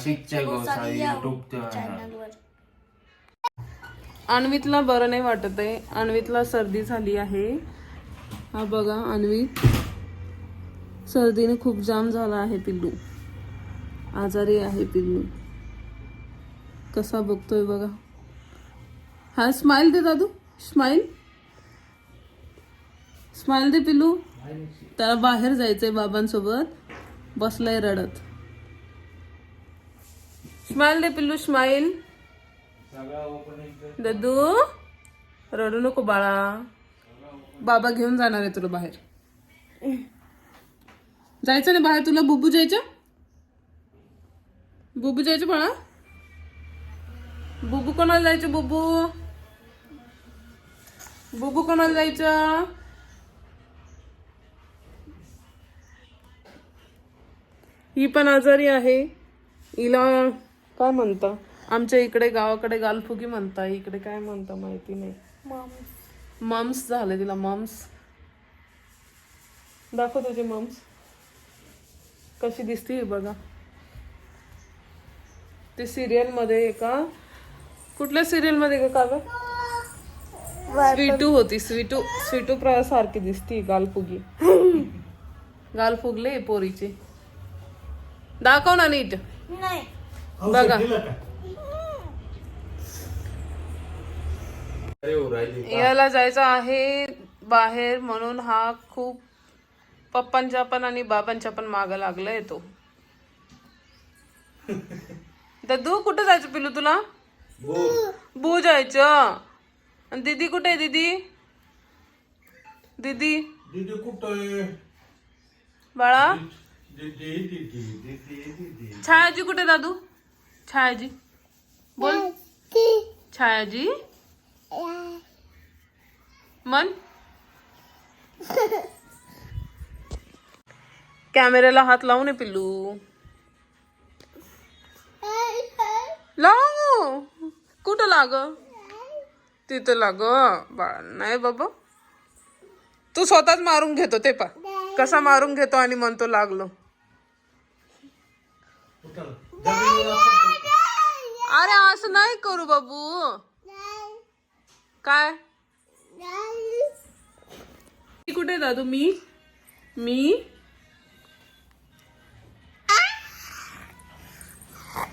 नाशिकच्या Gosavi YouTube channel चॅनलवर अन्वितला बरं नाही वाटत आहे. अन्वितला सर्दी झाली आहे. हा बघा अन्वित. सर्दीने खूप जाम झाला आहे पिल्लू. आजारी आहे पिल्लू. कसा बघतोय बघा. हा स्माइल दे दादू. स्माइल स्माइल दे पिल्लू. त्याला बाहेर जायचंय बाबांसोबत. बसलाय रडत. स्माइल दे पिल्लू स्माइल दद्दू रडू नको बाळा. बाबा घेऊन जाणार आहे तुला बाहेर. जायचं ना बाहेर तुला बुबू जायचं? बुबू जायचं बाळा? बुबू कोणाला जायचं बुबू? बुबू कोणाला जायचं? ही पण आजारी आहे. हिला काय म्हणता? आमच्या इकडे गावाकडे गालफुगी म्हणता इकडे काय म्हणता माहिती नाही. मम्स झाले तिला मम्स. दाखव तुझे मम्स. कशी दिसते बघा. ते सिरियलमध्ये का? कुठल्या सिरियलमध्ये का का स्वीटू होती स्वीटू स्वीटू प्र सारखी दिसती गालफुगी. गाल फुगले पोरीचे. दाखव ना नीट. नाही. बघा. याला जायचं आहे बाहेर म्हणून हा खूप पप्पांच्या पण आणि बाबांच्या पण माग लागलाय तो. दद्दू कुठं जायचं पिलू तुला? बू जायचं. आणि दीदी कुठे आहे दीदी? दीदी? दीदी कुठं बाळा? दीदी दीदी दीदी दीदी छायाजी कुठे दादू? छायाजी बोल. छायाजी. मन. कॅमेऱ्याला हात लावू नये पिल्लू. लाव कुठं लाग? तिथं लाग. बाळा नाही बाबा. तू स्वतःच मारून घेतो ते पा. कसा मारून घेतो आणि म्हणतो लागलो. अरे असं नाही करू बाबू. काय? मी कुठे दादू? मी? मी?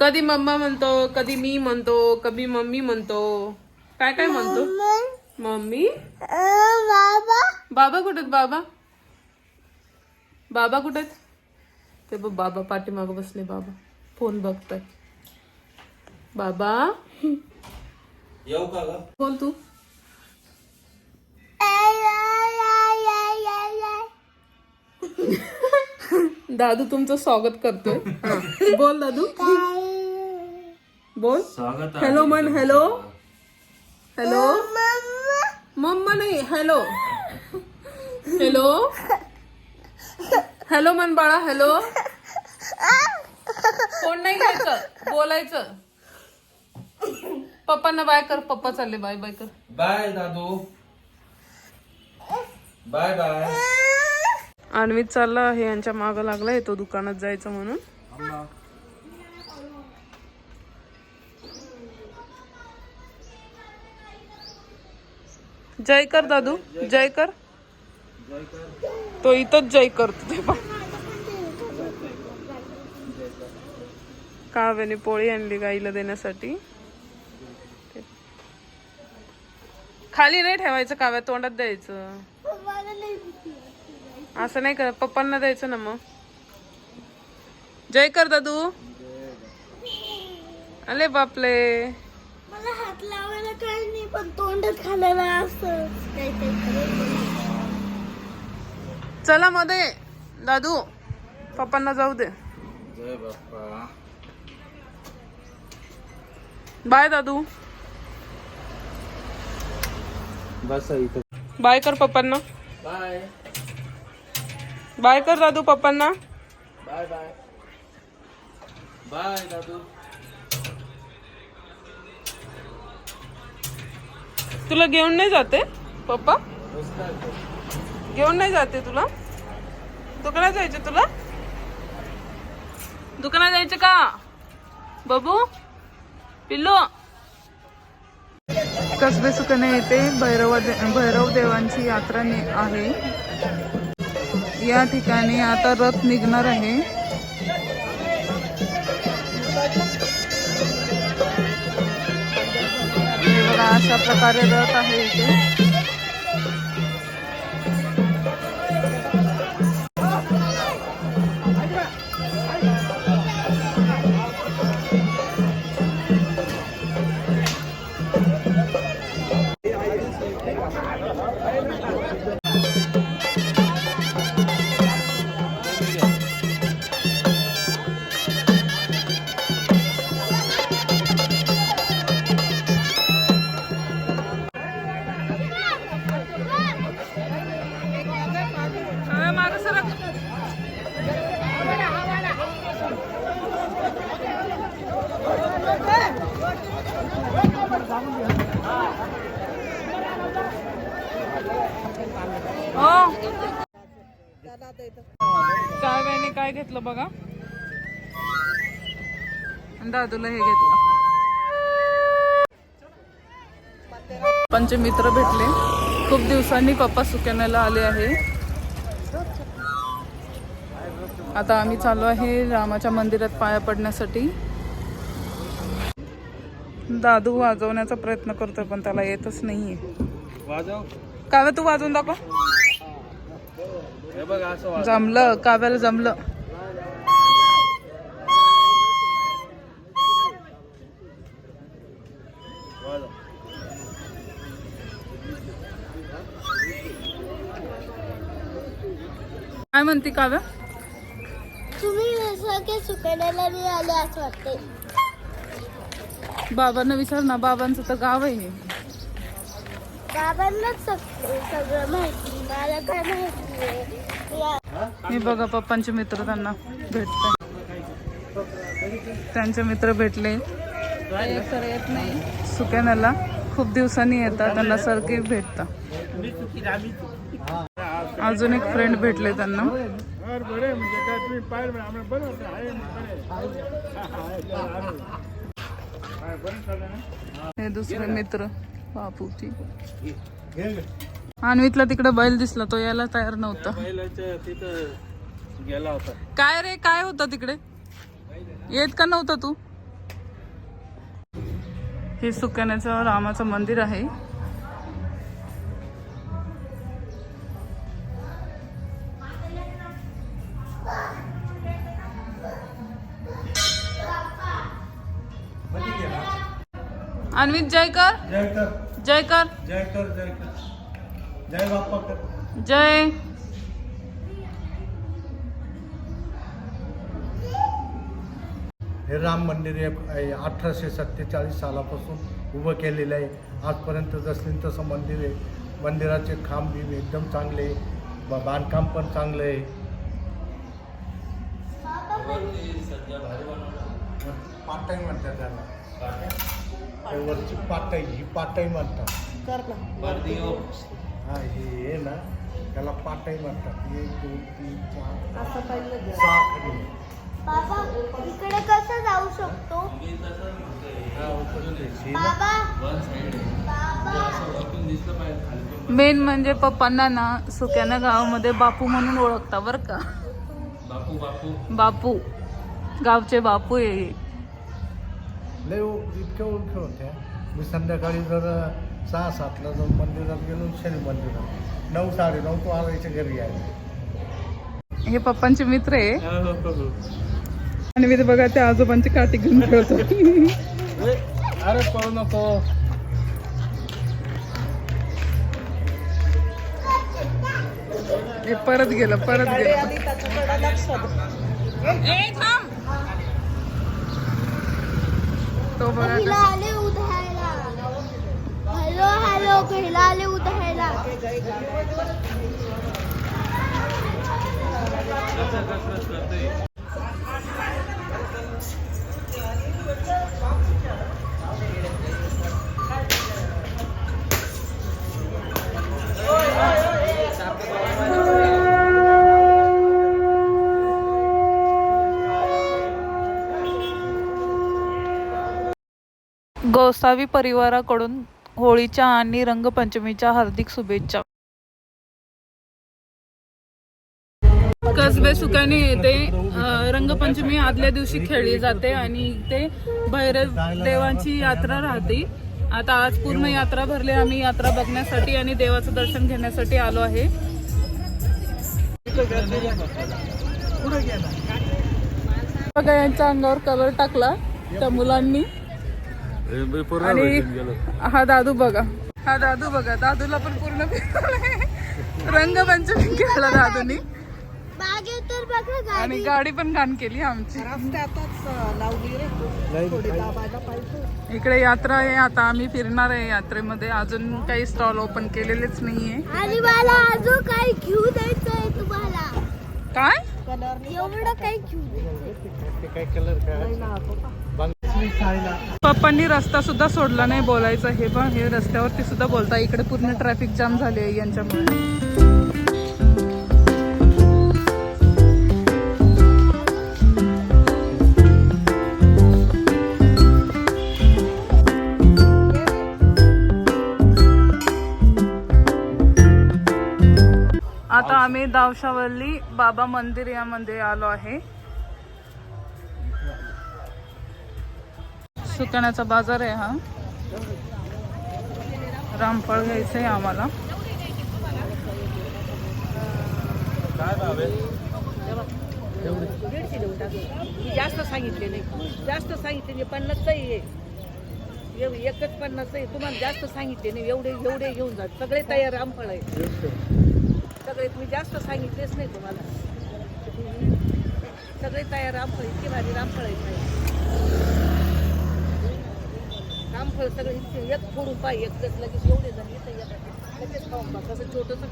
कधी मम्मा म्हणतो कधी मी म्हणतो कधी मम्मी म्हणतो. काय काय म्हणतो? मम्मी? बाबा कुठे बाबा? बाबा कुठे ते बघ बाबा पाठीमाग बसले बाबा. फोन बघताय बाबा. येऊ का ग? बोल तू? दादू तुमचं स्वागत करतोय. हा. बोल दादू. बोल. स्वागत आहे हॅलो मन हॅलो. हॅलो. मम्मा नाही हॅलो. हॅलो. हॅलो मन बाळा हॅलो. फोन नाही घ्यायचं बोलायचं. पप्पांना बाय कर पप्पा चालले बाय बाय कर. बाय दादू. Bye bye. अन्वित चालला आहे यांच्या मागं लागलाय तो दुकानात जायचं म्हणून. जय कर दादू. जय कर. तो इथंच जय करतो ते पण काव्याने पोळी आणली गाईला देण्यासाठी. खाली नाही ठेवायचं काव्या तोंडात द्यायचं. असं नाही कर पप्पांना द्यायचं ना मग. जय कर दादू. अले बापले. मला हात लावायला काही नाही पण तोंडात असं चला मध्ये. दादू पप्पांना जाऊ दे. जय बाप्पा. बाय दादू. बस इथं. बाय कर पप्पांना. बाय. बाय कर दादू पप्पांना. Bye bye. बाय दादू. तुला घेऊन नाही जाते पप्पा. घेऊन नाही जाते तुला? दुकानात जायचं तुला? दुकानात जायचं का? बाबू? पिल्लू? कसबे सुकणे येथे भैरव भैरव देवांची यात्रा नि- आहे. या ठिकाणी आता रथ निघणार आहे. बघा अशा प्रकारे रथ आहे इथे. काय बाईने काय घेतलं बघा? दादूला हे घेतलं. पप्पांचे मित्र भेटले. खूप दिवसांनी पप्पा सुक्याण्याला आले आहे. आता आम्ही चाललो आहे रामाच्या मंदिरात पाया पडण्यासाठी. दादू वाजवण्याचा प्रयत्न करतोय पण त्याला येतच नाहीये. वाजव. काव्या तू वाजवून दाखव. जमलं काव्याला जमलं. काय म्हणते काव्या? तुम्ही सुकण्याला आले असं वाटते बाबांना विचार ना बाबांचं तर गाव आहे हे. बाबांनाच सग- सगळं माहिती मला काय माहिती आहे? मी बघा पप्पांचे मित्र त्यांना भेटतात त्यांचे मित्र भेटले. सर येत नाही सुक्याण्याला खूप दिवसांनी येतात त्यांना सारखे भेटतात अजून एक फ्रेंड भेटले त्यांना. हे दुसरे मित्र बापूची अन्वितला तिकडे बैल दिसला तो यायला तयार नव्हता. पहिल्याच्या तिथं गेला होता. काय रे काय होतं तिकडे? येत का नव्हता तू? हे सुकण्याचं रामाचं मंदिर आहे. अन्वित जय कर जय कर जय कर जय जय. बाप्पा हे राम मंदिर आहे अठराशे सत्तेचाळीस सालापासून उभं केलेलं आहे. आजपर्यंत जसं तसं मंदिर आहे. मंदिराचे खांब बी एकदम चांगले आहे. बांधकाम पण चांगलं आहे. पाटाई म्हणतात त्याला. हे वरची पाटाई ही पाटाई म्हणतात. हा हे हे ना त्याला पाटाई म्हणतात. एक दोन तीन चार सहा खडी बाबा इकडे कसं जाऊ शकतो? हा, उपस्थित आहे. बाबा. बाबा मेन म्हणजे पप्पांना ना सुक्याना गावामध्ये बापू म्हणून ओळखता बर का. बापू बापू. बापू. गावचे बापू आहे लय ओ- इतक्या ओळखी होत्या. मी संध्याकाळी जर सहा सातला जर मंदिरात गेलो शनी मंदिरात. नऊ साडे नऊ तो आणायच्या घरी आहे हे पप्पांचे मित्र आहे. हो, आणि मी ते बघा त्या आजोबांची काठी घेऊन खेळतो. अरे पळू नको. हे परत गेलं परत गेलं. तो बघा हॅलो हॅलो आले उद्या गोसावी परिवाराकडून होळीच्या आणि रंगपंचमीच्या हार्दिक शुभेच्छा. कसबे सुकाने येते रंगपंचमी आदल्या दिवशी खेळली जाते आणि ते भैरव देवांची यात्रा राहते. आता आज पूर्ण यात्रा भरली आम्ही यात्रा बघण्यासाठी आणि देवाचं दर्शन घेण्यासाठी आलो आहे. बघा यांच्या अंगावर कलर टाकला त्या मुलांनी. आणि हा दादू बघा. हा दादू बघा. दादूला पण पूर्ण रंगपंचमी खेळला दादूनी. आणि गाडी पण घाण केली आमची. इकडे यात्रा आहे. आता आम्ही फिरणार आहे यात्रेमध्ये. अजून काही स्टॉल ओपन केलेलेच नाहीये. आणि मला अजून काही घेऊ द्यायचंय तुम्हाला. काय? एवढं काही पप्पांनी रस्ता सुद्धा सोडला नाही बोलायचं. हे पण हे रस्त्यावरती सुद्धा बोलता. इकडे पूर्ण ट्रॅफिक जाम झाले आहे यांच्यामुळे. आता आम्ही दावशावल्ली बाबा मंदिर यामध्ये आलो आहे. सुकण्याचा बाजार आहे हा. रामफळ घ्यायचंय आम्हाला. मी जास्त सांगितले नाही. जास्त सांगितले नाही पन्नासच आहे. एव- एकच पन्नास आहे. तुम्हाला जास्त सांगितले नाही एवढे एवढे घेऊन जा. सगळे तयार रामफळ आहे. सगळे तुम्ही जास्त सांगितलेच नाही तुम्हाला. सगळे तयार रामफळ इतके भारी रामफळ आहेत रामफळ सगळे इतके एक फोडून पाय एकच लगेच एवढे जण येतं येतात लगेच खाऊन पहा कसं छोटंसं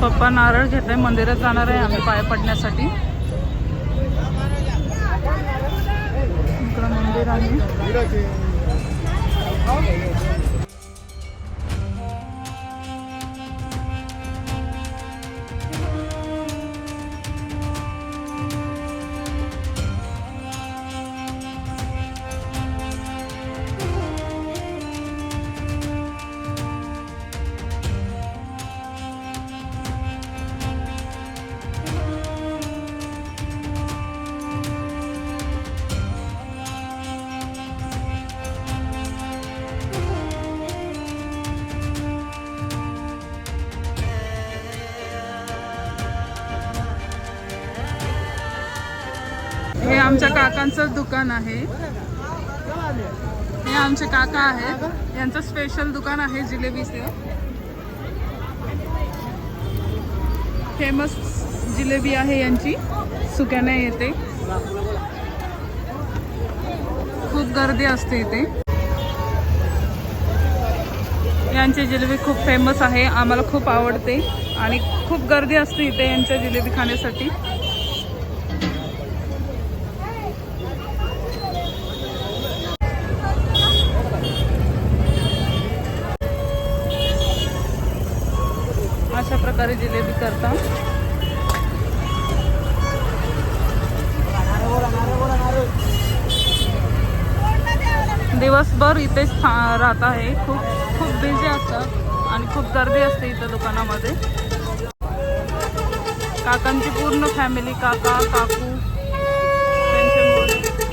पप्पा नारळ घेतलाय मंदिरात जाणार आहे आम्ही पाया पडण्यासाठी. इकडं मंदिर आहे. हे आमच्या काकांचं दुकान आहे. हे आमचे काका आहेत. यांचं स्पेशल दुकान आहे जिलेबीचं. फेमस जिलेबी आहे यांची. सुक्याने येते. खूप गर्दी असते इथे. यांची जिलेबी खूप फेमस आहे. आम्हाला खूप आवडते. आणि खूप गर्दी असते इथे यांच्या जिलेबी खाण्यासाठी. प्रकारे जिलेबी करता. दिवसभर इथेच राहत आहे. खूप खूप बिझी असतात आणि खूप गर्दी असते इथं दुकानामध्ये. काकांची पूर्ण फॅमिली काका काकू त्यांचे मुलं.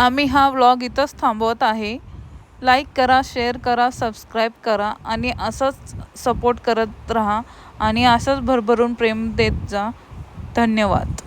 आम्ही हा व्लॉग इथंच थांबवत आहे. लाईक करा शेअर करा सबस्क्राईब करा आणि असंच सपोर्ट करत राहा आणि असंच भरभरून प्रेम देत जा. धन्यवाद.